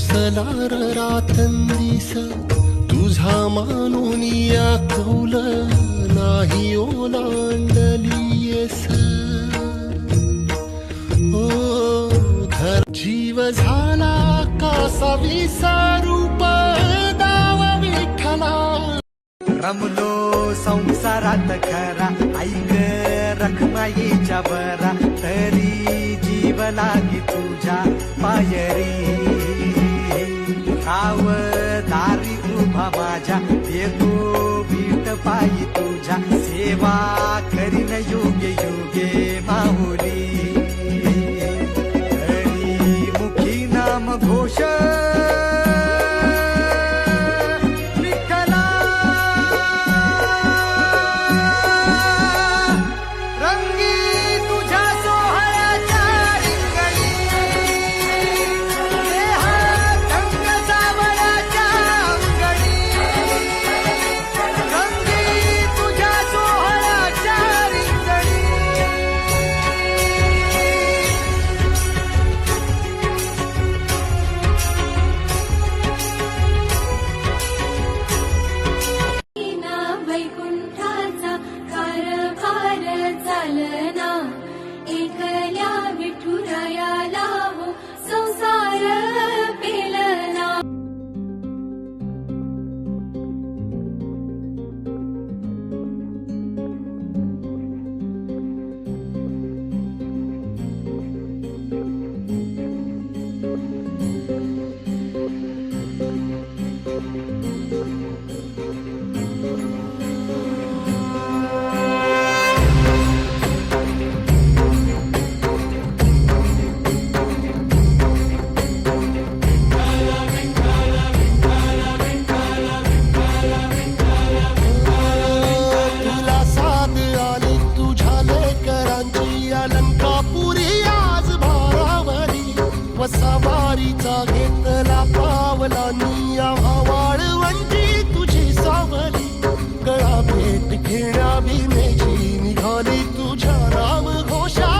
सोसला र रातंदीस तुझा मानून या कौल नाही ओलांडलीयस ओ घर जीव झाला कासा विसारूप दाव विठला रमलो संसारात खरा ऐक रखमाईच्या बरा तरी जीव लागी तुझ्या पायरी. खाव दारी उभा माझ्या येतो बीट पायी तुझ्या सेवा करीन योगे योगे माहुली मुखी नाम घोष the वसावारीचा घेतला पावला निया वाळवंटी तुझी सावली. गळा भेट घेण्या भीमेची निघाली तुझ्या राम घोषा.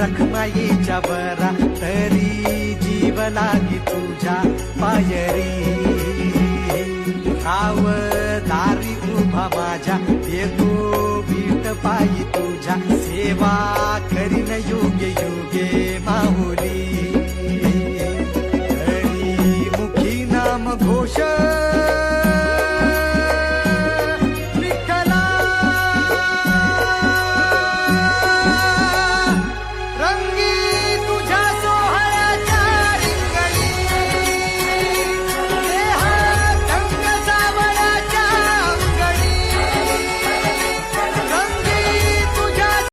रखमाईच्या वरा तरी जीव लागी तुझ्या पायरी. काव दारी उभा माझ्या येतो बीट पायी तुझ्या सेवा